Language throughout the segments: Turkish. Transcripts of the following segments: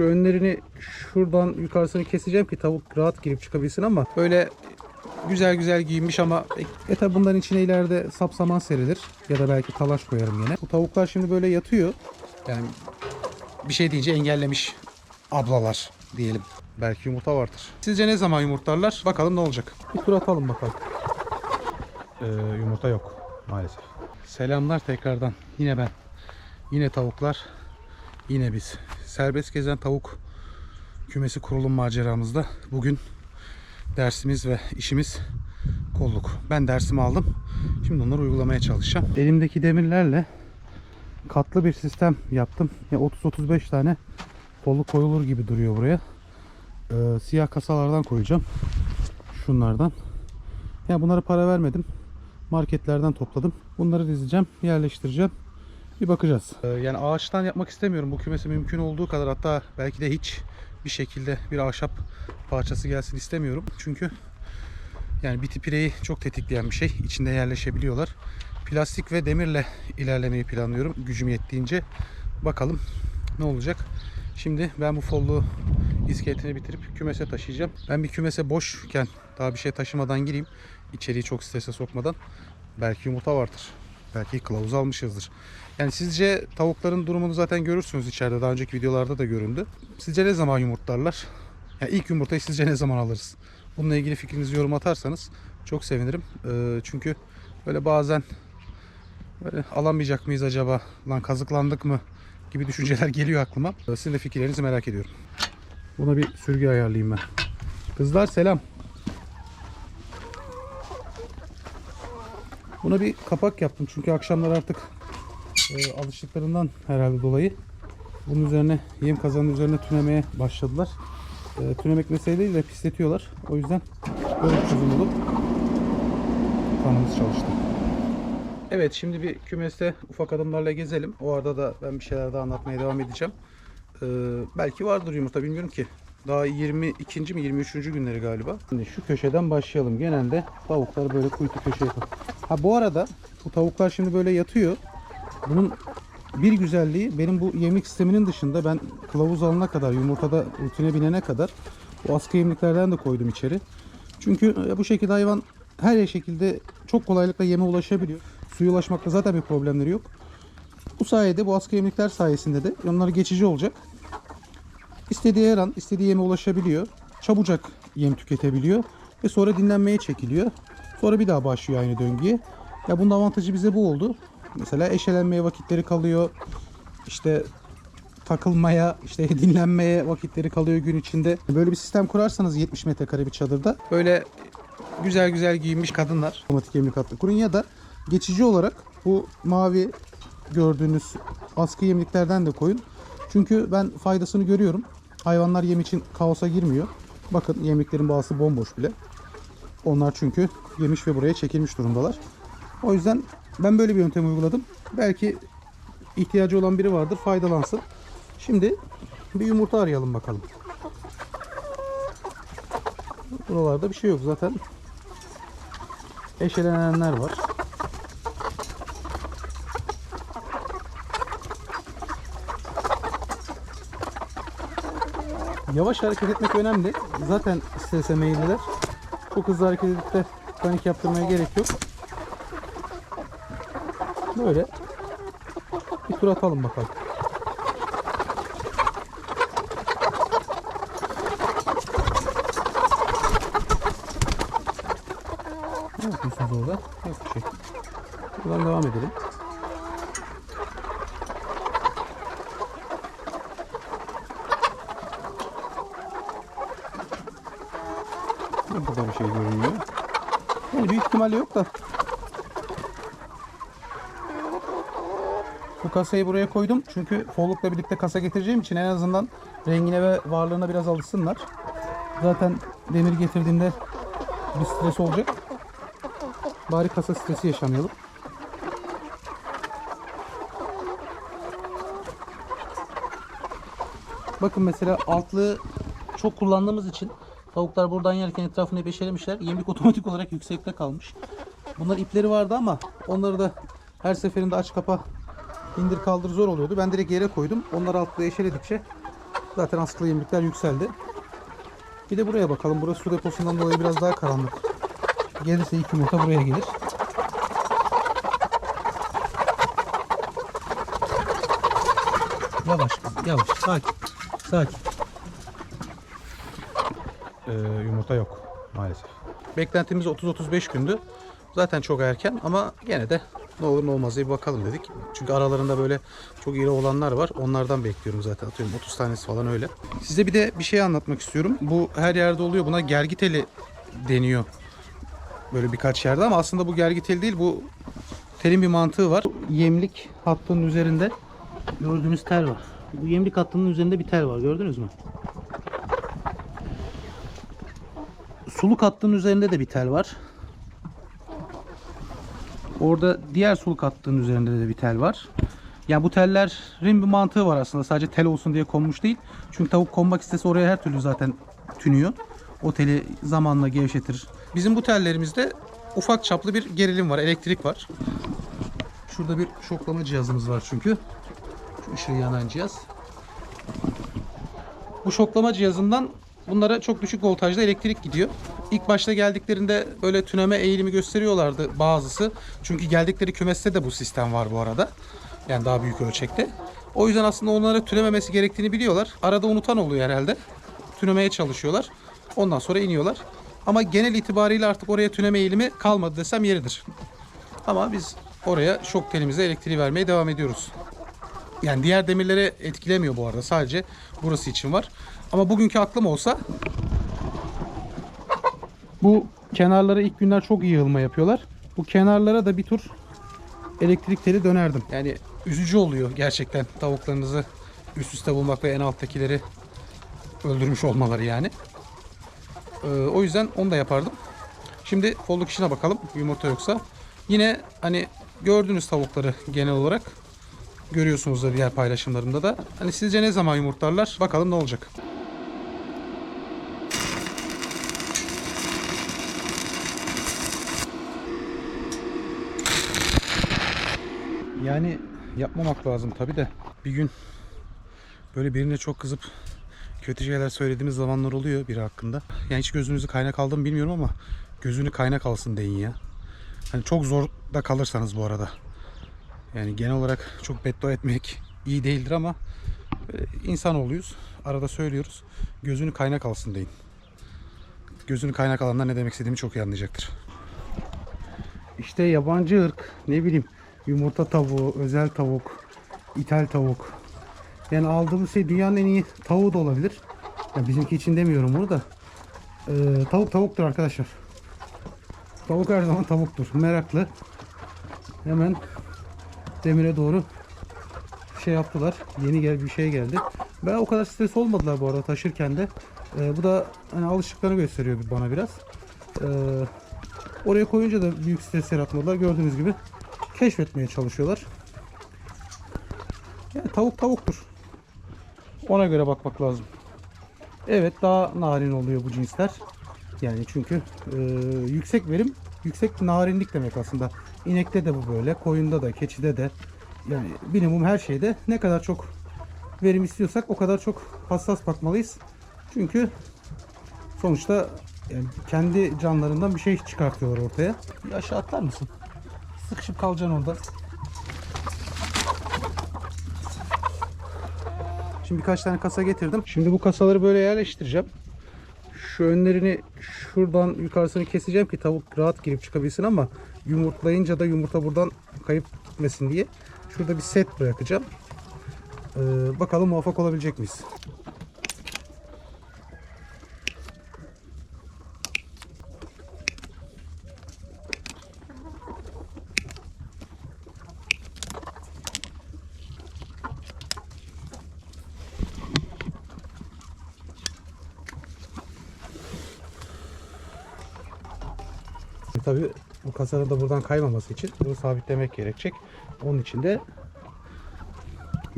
Şu önlerini şuradan yukarısını keseceğim ki tavuk rahat girip çıkabilsin ama böyle güzel güzel giyinmiş ama e tabi bunların içine ileride sapsaman serilir ya da belki talaş koyarım yine. Bu tavuklar şimdi böyle yatıyor. Yani bir şey deyince engellemiş ablalar diyelim. Belki yumurta vardır. Sizce ne zaman yumurtlarlar? Bakalım ne olacak. Bir tur atalım bakalım. Ee, yumurta yok maalesef. Selamlar tekrardan. Yine ben. Yine tavuklar. Yine biz. Serbest gezen tavuk kümesi kurulum maceramızda bugün dersimiz ve işimiz kolluk. Ben dersimi aldım. Şimdi onları uygulamaya çalışacağım. Elimdeki demirlerle katlı bir sistem yaptım. Ya 30-35 tane kolluk koyulur gibi duruyor buraya. Ee, siyah kasalardan koyacağım. Şunlardan. Ya bunlara para vermedim. Marketlerden topladım. Bunları dizeceğim, yerleştireceğim. Bir bakacağız. Ee, yani ağaçtan yapmak istemiyorum. Bu kümesi mümkün olduğu kadar hatta belki de hiç bir şekilde bir ahşap parçası gelsin istemiyorum. Çünkü yani biti pireyi çok tetikleyen bir şey. İçinde yerleşebiliyorlar. Plastik ve demirle ilerlemeyi planlıyorum gücüm yettiğince. Bakalım ne olacak. Şimdi ben bu folluğu iskeletini bitirip kümese taşıyacağım. Ben bir kümese boşken daha bir şey taşımadan gireyim. İçeriği çok strese sokmadan. Belki yumurta vardır. Belki kılavuz almışızdır. Yani sizce tavukların durumunu zaten görürsünüz içeride. Daha önceki videolarda da göründü. Sizce ne zaman yumurtlarlar? Yani ilk yumurtayı sizce ne zaman alırız? Bununla ilgili fikrinizi yorum atarsanız çok sevinirim. Ee, çünkü böyle bazen böyle alamayacak mıyız acaba? Lan kazıklandık mı? Gibi düşünceler geliyor aklıma. Ee, Sizin de fikirlerinizi merak ediyorum. Buna bir sürgü ayarlayayım ben. Kızlar selam. Buna bir kapak yaptım çünkü akşamlar artık e, alıştıklarından herhalde dolayı bunun üzerine yem kazanın üzerine tünemeye başladılar. E, tünemek mesele değil de pisletiyorlar. O yüzden böyle bir çözüm bulup kanımız çalıştı. Evet şimdi bir kümeste ufak adımlarla gezelim. O arada da ben bir şeyler daha anlatmaya devam edeceğim. Ee, belki vardır yumurta bilmiyorum ki. Daha 22. mi 23. günleri galiba. Şimdi şu köşeden başlayalım. Genelde tavuklar böyle kuytu köşeye. Ha bu arada bu tavuklar şimdi böyle yatıyor. Bunun bir güzelliği benim bu yemlik sisteminin dışında ben kılavuz alana kadar yumurtada rutine binene kadar bu askı yemliklerden de koydum içeri. Çünkü e, bu şekilde hayvan her şekilde çok kolaylıkla yeme ulaşabiliyor. Suya ulaşmakta zaten bir problemleri yok. Bu sayede bu askı yemlikler sayesinde de onlar geçici olacak. İstediği her an istediği yeme ulaşabiliyor. Çabucak yem tüketebiliyor ve sonra dinlenmeye çekiliyor. Sonra bir daha başlıyor aynı döngüye. Ya bunun avantajı bize bu oldu. Mesela eşelenmeye vakitleri kalıyor. İşte takılmaya, işte dinlenmeye vakitleri kalıyor gün içinde. Böyle bir sistem kurarsanız 70 metrekare bir çadırda böyle güzel güzel giyinmiş kadınlar otomatik yemlik hattı kurun ya da geçici olarak bu mavi gördüğünüz askı yemliklerden de koyun. Çünkü ben faydasını görüyorum. Hayvanlar yem için kaosa girmiyor. Bakın yemliklerin bazısı bomboş bile. Onlar çünkü yemiş ve buraya çekilmiş durumdalar. O yüzden ben böyle bir yöntem uyguladım. Belki ihtiyacı olan biri vardır faydalansın. Şimdi bir yumurta arayalım bakalım. Buralarda bir şey yok zaten. Eşelenenler var. Yavaş hareket etmek önemli. Zaten strese meyilliler. Çok hızlı hareket edip de panik yaptırmaya gerek yok. Böyle bir tur atalım bakalım. Ne yapıyorsunuz orada? Yok bir şey. Buradan devam edelim. Burada bir şey görünmüyor. Yani büyük ihtimalle yok da. Bu kasayı buraya koydum. Çünkü follukla birlikte kasa getireceğim için en azından rengine ve varlığına biraz alışsınlar. Zaten demir getirdiğimde bir stres olacak. Bari kasa stresi yaşamayalım. Bakın mesela altlığı çok kullandığımız için tavuklar buradan yerken etrafını beşelemişler. Yemlik otomatik olarak yüksekte kalmış. Bunlar ipleri vardı ama onları da her seferinde aç kapa indir kaldır zor oluyordu. Ben direkt yere koydum. Onlar altlığı eşeledikçe Zaten askılı yemlikler yükseldi. Bir de buraya bakalım. Burası su deposundan dolayı biraz daha karanlık. Gelirse ilk yumurta buraya gelir. Yavaş, yavaş, sakin, sakin. Ee, yumurta yok maalesef. Beklentimiz 30-35 gündü. Zaten çok erken ama gene de ne olur ne olmaz diye bir bakalım dedik. Çünkü aralarında böyle çok iri olanlar var. Onlardan bekliyorum zaten. Atıyorum 30 tanesi falan öyle. Size bir de bir şey anlatmak istiyorum. Bu her yerde oluyor. Buna gergiteli deniyor. Böyle birkaç yerde ama aslında bu gergiteli değil. Bu telin bir mantığı var. Yemlik hattının üzerinde gördüğünüz tel var. Bu yemlik hattının üzerinde bir tel var. Gördünüz mü? Suluk hattının üzerinde de bir tel var. Orada diğer suluk hattının üzerinde de bir tel var. Yani bu tellerin bir mantığı var aslında. Sadece tel olsun diye konmuş değil. Çünkü tavuk konmak istese oraya her türlü zaten tünüyor. O teli zamanla gevşetir. Bizim bu tellerimizde ufak çaplı bir gerilim var. Elektrik var. Şurada bir şoklama cihazımız var çünkü. Şu ışığı yanan cihaz. Bu şoklama cihazından bunlara çok düşük voltajda elektrik gidiyor. İlk başta geldiklerinde böyle tüneme eğilimi gösteriyorlardı bazısı. Çünkü geldikleri kümeste de bu sistem var bu arada. Yani daha büyük ölçekte. O yüzden aslında onlara tünememesi gerektiğini biliyorlar. Arada unutan oluyor herhalde. Tünemeye çalışıyorlar. Ondan sonra iniyorlar. Ama genel itibariyle artık oraya tüneme eğilimi kalmadı desem yeridir. Ama biz oraya şok telimize elektriği vermeye devam ediyoruz. Yani diğer demirlere etkilemiyor bu arada. Sadece burası için var. Ama bugünkü aklım olsa bu kenarlara ilk günler çok iyi yığılma yapıyorlar. Bu kenarlara da bir tur elektrik teli dönerdim. Yani üzücü oluyor gerçekten tavuklarınızı üst üste bulmak ve en alttakileri öldürmüş olmaları yani. Ee, o yüzden onu da yapardım. Şimdi kolluk işine bakalım yumurta yoksa. Yine hani gördüğünüz tavukları genel olarak görüyorsunuz da diğer paylaşımlarımda da. Hani sizce ne zaman yumurtlarlar? Bakalım ne olacak. Yani yapmamak lazım tabi de bir gün böyle birine çok kızıp kötü şeyler söylediğimiz zamanlar oluyor biri hakkında. Yani hiç gözünüzü kaynak aldım mı bilmiyorum ama gözünü kaynak alsın deyin ya. Hani çok zor da kalırsanız bu arada. Yani genel olarak çok beddua etmek iyi değildir ama insan oluyoruz. Arada söylüyoruz. Gözünü kaynak alsın deyin. Gözünü kaynak alanlar ne demek istediğimi çok iyi anlayacaktır. İşte yabancı ırk ne bileyim yumurta tavuğu, özel tavuk, ithal tavuk. Yani aldığımız şey dünyanın en iyi tavuğu da olabilir. Ya bizimki için demiyorum bunu da. Ee, tavuk tavuktur arkadaşlar. Tavuk her zaman tavuktur. Meraklı. Hemen demire doğru şey yaptılar. Yeni gel bir şey geldi. Ben o kadar stres olmadılar bu arada taşırken de. Ee, bu da hani alışıklarını gösteriyor bana biraz. Ee, oraya koyunca da büyük stres yaratmadılar. Gördüğünüz gibi keşfetmeye çalışıyorlar. Yani tavuk tavuktur. Ona göre bakmak lazım. Evet daha narin oluyor bu cinsler. Yani çünkü e, yüksek verim, yüksek narinlik demek aslında. İnekte de bu böyle, koyunda da, keçide de. Yani minimum her şeyde ne kadar çok verim istiyorsak o kadar çok hassas bakmalıyız. Çünkü sonuçta yani kendi canlarından bir şey çıkartıyorlar ortaya. Bir aşağı atlar mısın? Sıkışıp kalacaksın orada. Şimdi birkaç tane kasa getirdim. Şimdi bu kasaları böyle yerleştireceğim. Şu önlerini şuradan yukarısını keseceğim ki tavuk rahat girip çıkabilsin ama yumurtlayınca da yumurta buradan kayıp gitmesin diye. Şurada bir set bırakacağım. Ee, bakalım muvaffak olabilecek miyiz? Tabi bu kasanın da buradan kaymaması için bunu sabitlemek gerekecek. Onun için de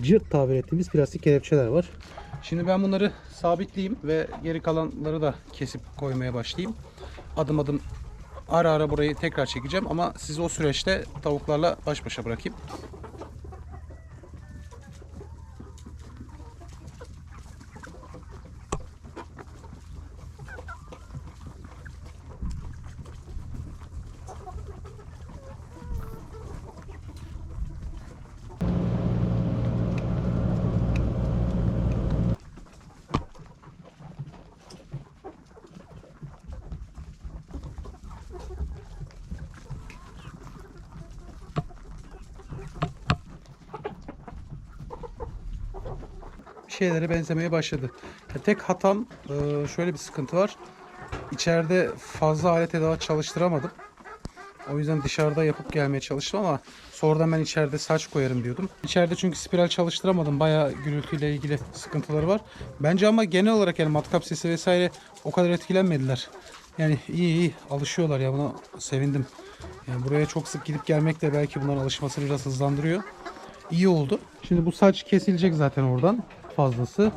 cırt tabir ettiğimiz plastik kelepçeler var. Şimdi ben bunları sabitleyeyim ve geri kalanları da kesip koymaya başlayayım. Adım adım ara ara burayı tekrar çekeceğim ama sizi o süreçte tavuklarla baş başa bırakayım. Şeylere benzemeye başladı. Ya tek hatam e, şöyle bir sıkıntı var. İçeride fazla alet edevat çalıştıramadım. O yüzden dışarıda yapıp gelmeye çalıştım ama sonradan ben içeride saç koyarım diyordum. İçeride çünkü spiral çalıştıramadım. Bayağı gürültüyle ilgili sıkıntıları var. Bence ama genel olarak yani matkap sesi vesaire o kadar etkilenmediler. Yani iyi iyi alışıyorlar ya buna sevindim. Yani buraya çok sık gidip gelmek de belki bunların alışmasını biraz hızlandırıyor. İyi oldu. Şimdi bu saç kesilecek zaten oradan fazlası.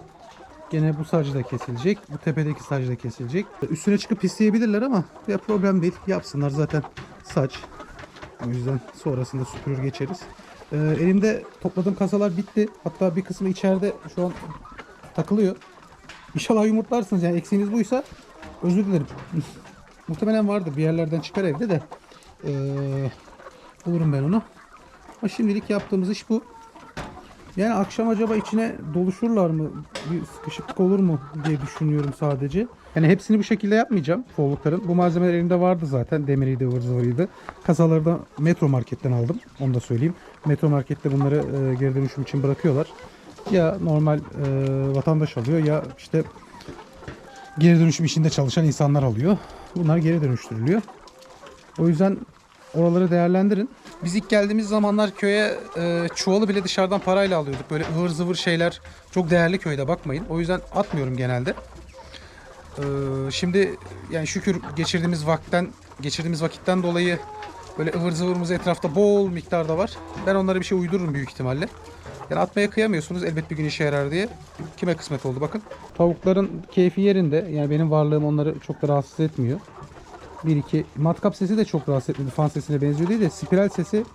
Gene bu saç da kesilecek. Bu tepedeki saç da kesilecek. Üstüne çıkıp pisleyebilirler ama ya problem değil. Yapsınlar zaten saç. O yüzden sonrasında süpürür geçeriz. Ee, elimde topladığım kasalar bitti. Hatta bir kısmı içeride şu an takılıyor. İnşallah yumurtlarsınız. Yani eksiğiniz buysa özür dilerim. Muhtemelen vardır. Bir yerlerden çıkar evde de. Ee, bulurum ben onu. Ama şimdilik yaptığımız iş bu. Yani akşam acaba içine doluşurlar mı? Bir sıkışıklık olur mu diye düşünüyorum sadece. Yani hepsini bu şekilde yapmayacağım follukların. Bu malzemeler elimde vardı zaten. Demiriydi, ıvır zıvırıydı. Kasaları da Metro Market'ten aldım. Onu da söyleyeyim. Metro Market'te bunları e, geri dönüşüm için bırakıyorlar. Ya normal e, vatandaş alıyor ya işte geri dönüşüm işinde çalışan insanlar alıyor. Bunlar geri dönüştürülüyor. O yüzden oraları değerlendirin. Biz ilk geldiğimiz zamanlar köye e, çuvalı bile dışarıdan parayla alıyorduk. Böyle ıvır zıvır şeyler çok değerli köyde bakmayın. O yüzden atmıyorum genelde. E, şimdi yani şükür geçirdiğimiz vakitten geçirdiğimiz vakitten dolayı böyle ıvır zıvırımız etrafta bol miktarda var. Ben onlara bir şey uydururum büyük ihtimalle. Yani atmaya kıyamıyorsunuz elbet bir gün işe yarar diye. Kime kısmet oldu bakın. Tavukların keyfi yerinde. Yani benim varlığım onları çok da rahatsız etmiyor. 1 2 matkap sesi de çok rahatsız etmedi. Fan sesine benziyor değil de spiral sesi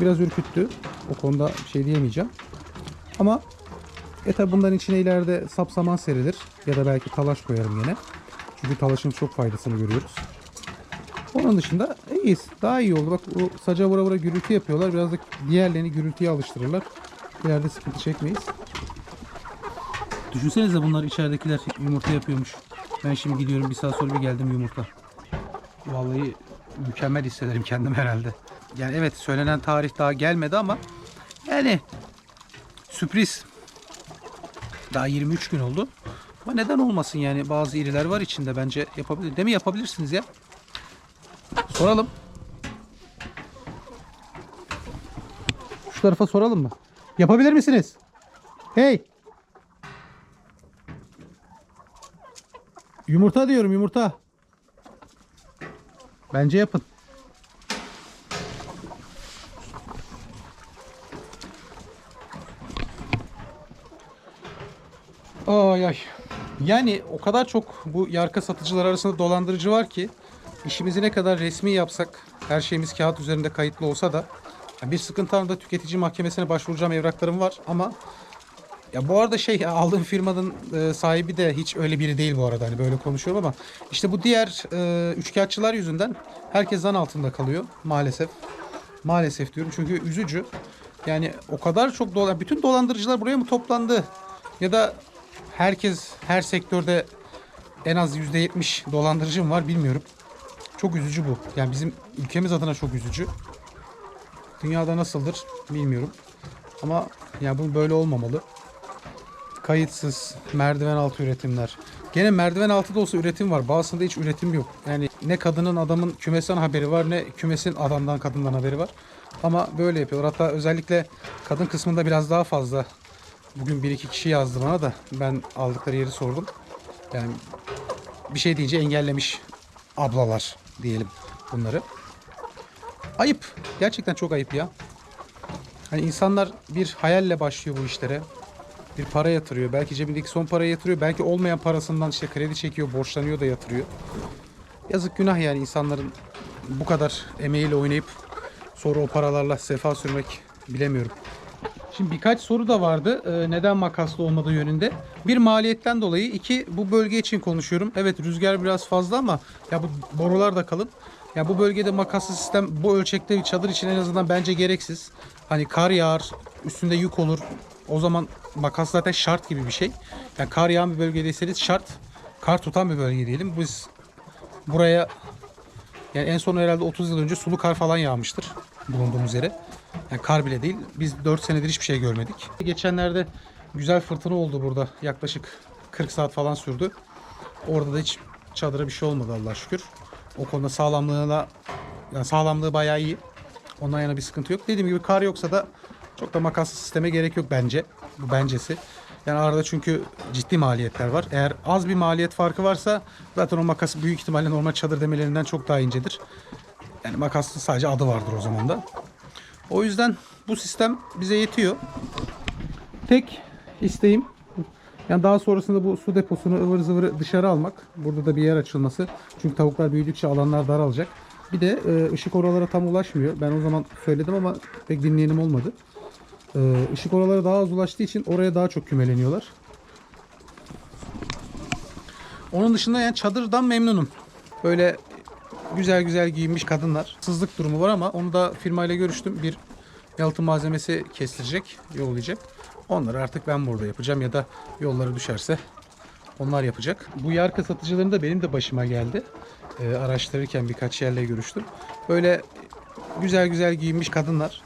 biraz ürküttü. O konuda bir şey diyemeyeceğim. Ama e tabi bunların içine ileride sapsaman serilir. Ya da belki talaş koyarım yine. Çünkü talaşın çok faydasını görüyoruz. Onun dışında iyiyiz. Daha iyi oldu. Bak o saca vura vura gürültü yapıyorlar. Biraz da diğerlerini gürültüye alıştırırlar. İleride sıkıntı çekmeyiz. Düşünsenize bunlar içeridekiler yumurta yapıyormuş. Ben şimdi gidiyorum bir saat sonra bir geldim yumurta. Vallahi mükemmel hissederim kendim herhalde. Yani evet söylenen tarih daha gelmedi ama yani sürpriz. Daha 23 gün oldu. Ama neden olmasın yani bazı iriler var içinde bence yapabilir. Değil mi yapabilirsiniz ya? Soralım. Şu tarafa soralım mı? Yapabilir misiniz? Hey! Yumurta diyorum yumurta. Bence yapın. Ay ay. Yani o kadar çok bu yarka satıcılar arasında dolandırıcı var ki işimizi ne kadar resmi yapsak her şeyimiz kağıt üzerinde kayıtlı olsa da bir sıkıntı anında tüketici mahkemesine başvuracağım evraklarım var ama ya bu arada şey aldığım firmanın e, sahibi de hiç öyle biri değil bu arada hani böyle konuşuyorum ama işte bu diğer e, üçkağıtçılar yüzünden herkes zan altında kalıyor maalesef. Maalesef diyorum çünkü üzücü. Yani o kadar çok dolan bütün dolandırıcılar buraya mı toplandı? Ya da herkes her sektörde en az %70 dolandırıcı mı var bilmiyorum. Çok üzücü bu. Yani bizim ülkemiz adına çok üzücü. Dünyada nasıldır bilmiyorum. Ama ya bu böyle olmamalı. Kayıtsız merdiven altı üretimler. Gene merdiven altı da olsa üretim var. Bazısında hiç üretim yok. Yani ne kadının adamın kümesten haberi var ne kümesin adamdan kadından haberi var. Ama böyle yapıyorlar. Hatta özellikle kadın kısmında biraz daha fazla. Bugün bir iki kişi yazdı bana da ben aldıkları yeri sordum. Yani bir şey deyince engellemiş ablalar diyelim bunları. Ayıp. Gerçekten çok ayıp ya. Hani insanlar bir hayalle başlıyor bu işlere. Bir para yatırıyor. Belki cebindeki son parayı yatırıyor. Belki olmayan parasından işte kredi çekiyor, borçlanıyor da yatırıyor. Yazık günah yani insanların bu kadar emeğiyle oynayıp sonra o paralarla sefa sürmek bilemiyorum. Şimdi birkaç soru da vardı. Ee, neden makaslı olmadığı yönünde. Bir maliyetten dolayı, iki bu bölge için konuşuyorum. Evet rüzgar biraz fazla ama ya bu borular da kalın. Ya bu bölgede makaslı sistem bu ölçekte bir çadır için en azından bence gereksiz. Hani kar yağar, üstünde yük olur. O zaman makas zaten şart gibi bir şey. Yani kar yağan bir bölgedeyseniz şart. Kar tutan bir bölge diyelim. Biz buraya yani en son herhalde 30 yıl önce sulu kar falan yağmıştır bulunduğumuz yere. Yani kar bile değil. Biz 4 senedir hiçbir şey görmedik. Geçenlerde güzel fırtına oldu burada. Yaklaşık 40 saat falan sürdü. Orada da hiç çadıra bir şey olmadı Allah'a şükür. O konuda sağlamlığına yani sağlamlığı bayağı iyi. Ondan yana bir sıkıntı yok. Dediğim gibi kar yoksa da çok da makaslı sisteme gerek yok bence. Bu bencesi. Yani arada çünkü ciddi maliyetler var. Eğer az bir maliyet farkı varsa zaten o makas büyük ihtimalle normal çadır demelerinden çok daha incedir. Yani makaslı sadece adı vardır o zaman da. O yüzden bu sistem bize yetiyor. Tek isteğim yani daha sonrasında bu su deposunu ıvır zıvırı dışarı almak. Burada da bir yer açılması. Çünkü tavuklar büyüdükçe alanlar daralacak. Bir de e, ışık oralara tam ulaşmıyor. Ben o zaman söyledim ama pek dinleyenim olmadı. E, ışık oralara daha az ulaştığı için oraya daha çok kümeleniyorlar. Onun dışında yani çadırdan memnunum. Böyle güzel güzel giyinmiş kadınlar. Sızlık durumu var ama onu da firmayla görüştüm. Bir yalıtım malzemesi kestirecek, yollayacak. Onları artık ben burada yapacağım ya da yolları düşerse onlar yapacak. Bu yarka satıcılarında benim de başıma geldi. Ee, araştırırken birkaç yerle görüştüm. Böyle güzel güzel giyinmiş kadınlar.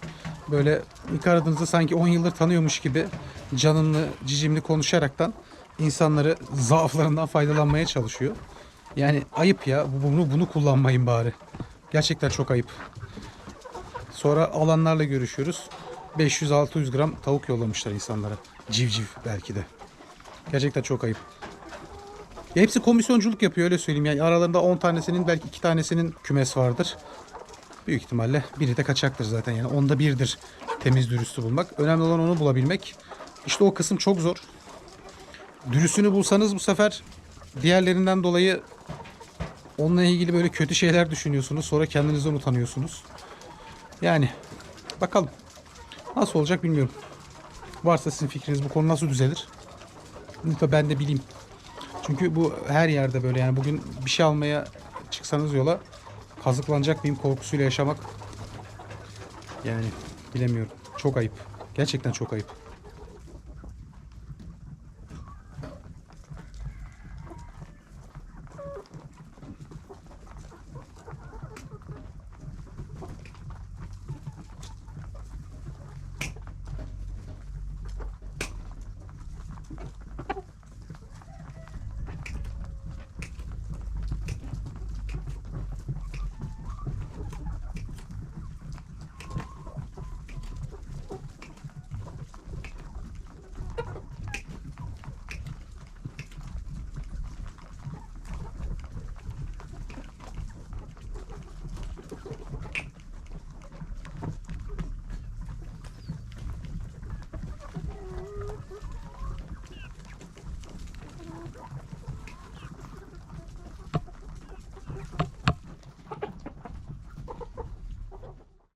Böyle ilk aradığınızda sanki 10 yıldır tanıyormuş gibi canımlı, cicimli konuşaraktan insanları zaaflarından faydalanmaya çalışıyor. Yani ayıp ya. Bunu bunu kullanmayın bari. Gerçekten çok ayıp. Sonra alanlarla görüşüyoruz. 500-600 gram tavuk yollamışlar insanlara. Civciv belki de. Gerçekten çok ayıp. Ya hepsi komisyonculuk yapıyor öyle söyleyeyim. Yani aralarında 10 tanesinin belki 2 tanesinin kümes vardır. Büyük ihtimalle biri de kaçaktır zaten yani. Onda birdir temiz dürüstü bulmak. Önemli olan onu bulabilmek. İşte o kısım çok zor. Dürüstünü bulsanız bu sefer diğerlerinden dolayı onunla ilgili böyle kötü şeyler düşünüyorsunuz. Sonra kendinizden utanıyorsunuz. Yani bakalım. Nasıl olacak bilmiyorum. Varsa sizin fikriniz bu konu nasıl düzelir? Lütfen ben de bileyim. Çünkü bu her yerde böyle yani bugün bir şey almaya çıksanız yola kazıklanacak mıyım korkusuyla yaşamak yani bilemiyorum. Çok ayıp. Gerçekten çok ayıp.